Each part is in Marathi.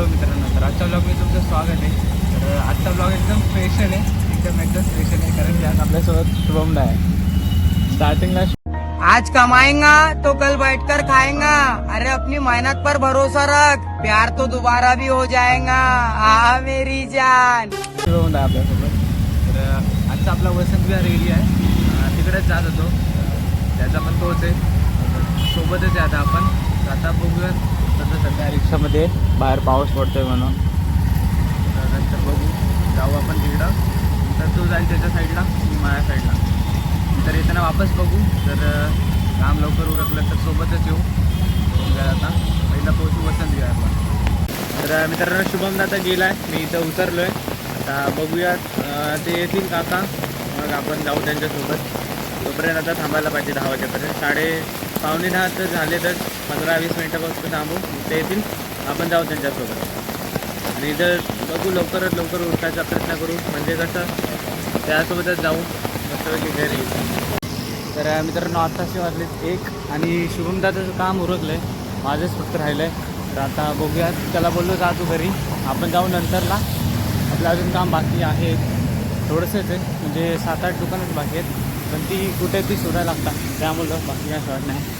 हॅलो मित्रांनो. तर आजच्या ब्लॉगमध्ये तुमचं स्वागत आहे. तर आजचा ब्लॉग एकदम स्पेशल आहे. एकदम एकदम स्पेशल आहे. कारण की आज आपल्यासोबत शुभमला आहे. स्टार्टिंगला आज कमाएगा तो कल बैठकर खाएगा अरे अपनी मेहनत पर भरोसा रख. प्यार तो दोबारा भी हो जाएगा. आ मेरी जान. आहे आपल्यासोबत. तर आजचा आपला वसंत विहार एरिया आहे. तिकडेच जात होतो. त्याचा पण तोच आहे. सोबतच आहे आता आपण. आता बघूया सध्या रिक्षामध्ये बाहेर पाऊस पडतोय म्हणून. तर नंतर बघू. जाऊ आपण तिकडं. तर तो जाईल त्याच्या साईडला मी माझ्या साईडला. तर येताना वापस बघू. तर काम लवकर उरकलं तर सोबतच येऊ. आता. पहिला पोहोचू वसंत आपण तर मित्रांनो शुभम दादा गेला आहे मी इथं उतरलो आहे आता बघूयात ते येतील काका. मग आपण जाऊ त्यांच्यासोबत. तोपर्यंत आता थांबायला पाहिजे दहा वाजेपर्यंत. साडे पावणे दहा तर झाले तर पंधरा वीस मिनटापासून थांबू. ते येतील. आपण जाऊ त्यांच्यासोबत. आणि जर बघू लवकरात लवकर उठायचा प्रयत्न करू. म्हणजे कसं त्यासोबतच जाऊ. मस्तपैकी घरी तर मित्रांनो आत्ताशी वाजले एक आणि शुभमदादाचं काम उरकलं आहे माझंच फक्त राहिलं आहे तर आता बघूया त्याला बोललो जा तू घरी. आपण जाऊ नंतरला. आपलं अजून काम बाकी आहे. थोडंसंच आहे म्हणजे सात आठ दुकानच बाकी आहेत. पण ती कुठे ती शोधायला लागतात. त्यामुळं बाकी काय शॉर्ट नाही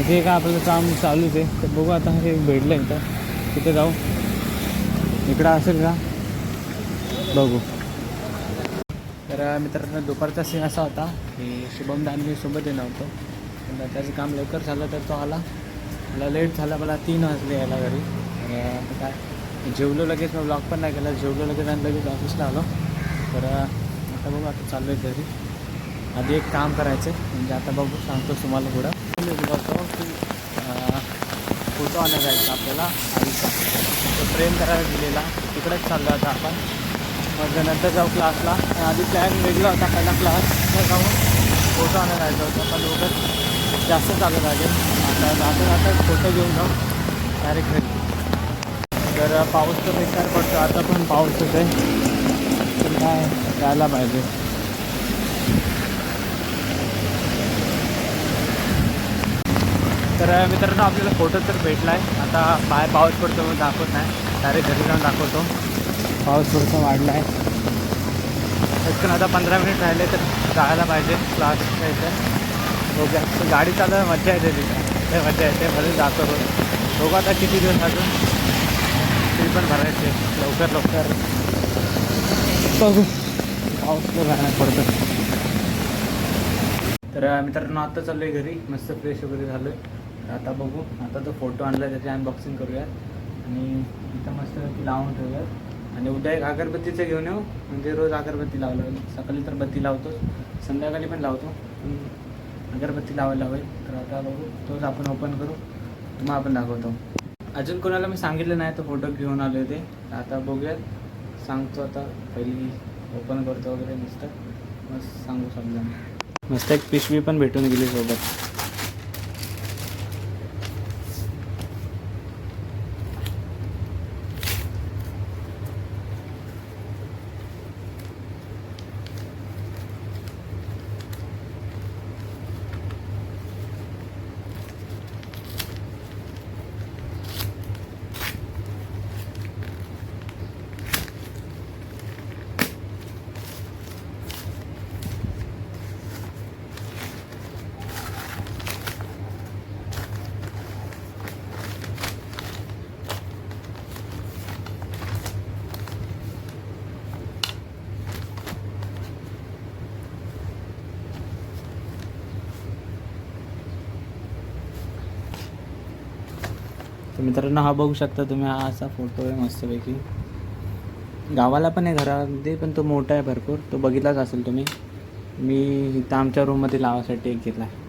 इथे का आपलं काम चालूच आहे तर बघू आता हे भेटलं आहे तिथे जाऊ. इकडं असेल का? बघू. तर मित्रांनो दुपारचा सीन असा होता की शुभम दानवीसोबत येणार होतो. पण त्याचं काम लवकर झालं तर तो आला. मला लेट झाला मला तीन वाजले यायला घरी. काय? जेवलो लगेच मी ब्लॉग पण नाही केला. जेवलो लगेच आणि लगेच ऑफिसला आलो. तर आता बघू आता चाललो आहे घरी. आधी एक काम करायचं आहे म्हणजे आता बघू सांगतो तुम्हाला पुढं. फोटो आणायला जायचा आपल्याला. आईचा तो प्रेम करायला दिलेला. तिकडेच चाललो आता आपण. मग नंतर जाऊ क्लासला आधी प्लॅन वेगळा होता. पहिला क्लास तर जाऊन फोटो आणायला जायचं होतं. पण उगत जास्त चालू लागेल आता जाता जाता फोटो घेऊन जाऊ. डायरेक्ट घरी. तर पाऊस तर बेकार पडतो. आता पण पाऊसच आहे. तर काय जायला पाहिजे. तर मित्रांनो आपल्याला फोटो तर भेटला आहे आता बाहेर पाऊस पडतो मग दाखवत नाही. डायरेक्ट घरी जाऊन दाखवतो. पाऊस थोडासा वाढला आहे पटकन आता पंधरा मिनिट राहिले तर जायला पाहिजे. क्लास यायचं ओके तर गाडी चालवायला मजा येते तिथे. मजा येते. भरून जातो. बघू आता किती दिवस अजून. ते पण भरायचे. लवकर लवकर. बघू. पाऊस तर राहणार पडतो. तर मित्रांनो आता चाललो आहे घरी. मस्त फ्रेश वगैरे झालं आहे आता बघू. आता तो फोटो आणला त्याची अनबॉक्सिंग करूयात. आणि इथं मस्त लावून ठेवूयात. आणि उद्या एक अगरबत्तीचं घेऊन येऊ. म्हणजे रोज अगरबत्ती लावलं सकाळी तर बत्ती लावतो संध्याकाळी पण लावतो. अगरबत्ती लावायला हवी. तर आता बघू. तोच आपण ओपन करू. मग आपण दाखवतो. अजून कोणाला मी सांगितलं नाही तो फोटो घेऊन आले होते. आता बघूयात. सांगतो आता. पहिली ओपन करतो वगैरे मस्त. मस्त सांगू समजा मस्त एक पिशवी पण भेटून गेली सोबत. तर मित्रांनो हा बघू शकता तुम्ही हा असा फोटो आहे मस्तपैकी. गावाला पण आहे घरामध्ये पण तो मोठा आहे भरपूर. तो बघितलाच असेल तुम्ही. मी इथं आमच्या रूममध्ये लावासाठी एक घेतला आहे.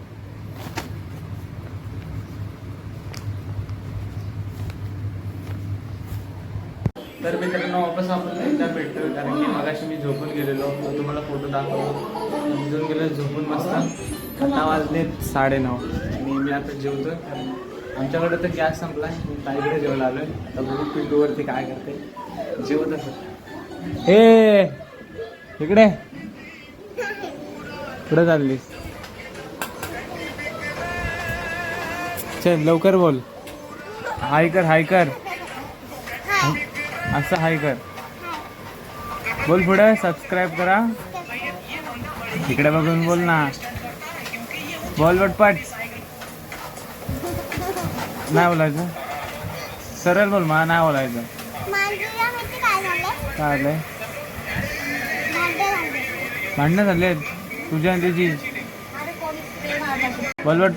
तर मित्रांनो वापस आपण एकदा भेटतो कारण की मगाशी मी झोपून गेलेलो. तुम्हाला फोटो दाखवतो. झोपून गेलो झोपून मस्त. आता वाजले साडे नऊ आणि मी आता जेवतो आमच्याकडे तर गॅस संपला. ताईकडे जेवला आलो आता बघू पिंडूवरती काय करते जेवत असत हे इकडे. कुठं चाललीस. चल लवकर बोल. हाय कर हाय कर. असं हाय कर. बोल पुढे सबस्क्राईब करा. इकडे बघून बोल ना. बोल पटपट. नाही बोलायचं सरळ बोल मला नाही बोलायचं काय आलंय भांडणं झाले तुझ्या आणि त्याची? मारलं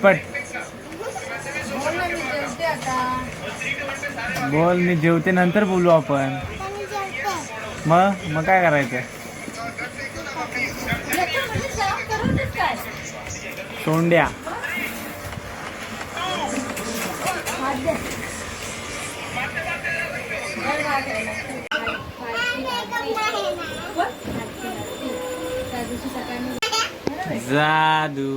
बोल मी जेवते नंतर बोलू आपण. मग? मग काय करायचं? म्हणजे सोंड्या. जादू.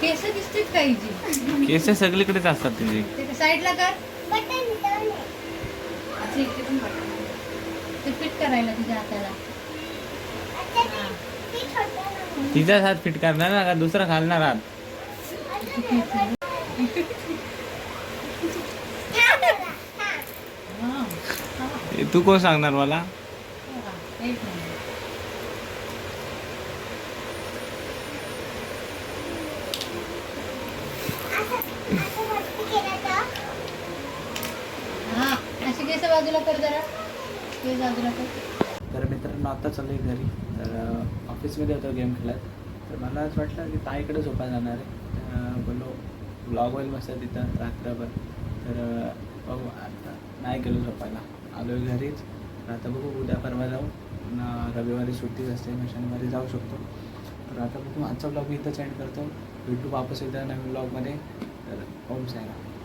केस दिसतील का हिची? केस सगळीकडेच असतात तुझे ते साईडला कर. ते फिट करायला तुझ्या हाताला. होतं ना. तिचाच हात फिट करणार ना का दुसरा घालणार हात? तू कोण सांगणार मला? तर बाजूला कर जरा बाजूला कर तर मित्रांनो आता चाललोय घरी तर ऑफिसमध्ये होतो गेम खेळत. तर मला असं वाटलं की ताईकडे झोपा जाणार आहे. बोललो ब्लॉग होईल मस्त तिथं रात्रभर. तर बघू आता नाही गेलो झोपायला. आलो घरीच. आता बघू उद्या परवा जाऊ. न रविवारी सुट्टीच असते मी शनिवारी जाऊ शकतो. तर आता बघू आजचा ब्लॉग मी इथंच एंड करतो. भेटू वापस एकदा नवीन ब्लॉगमध्ये. तर ओम साईराम.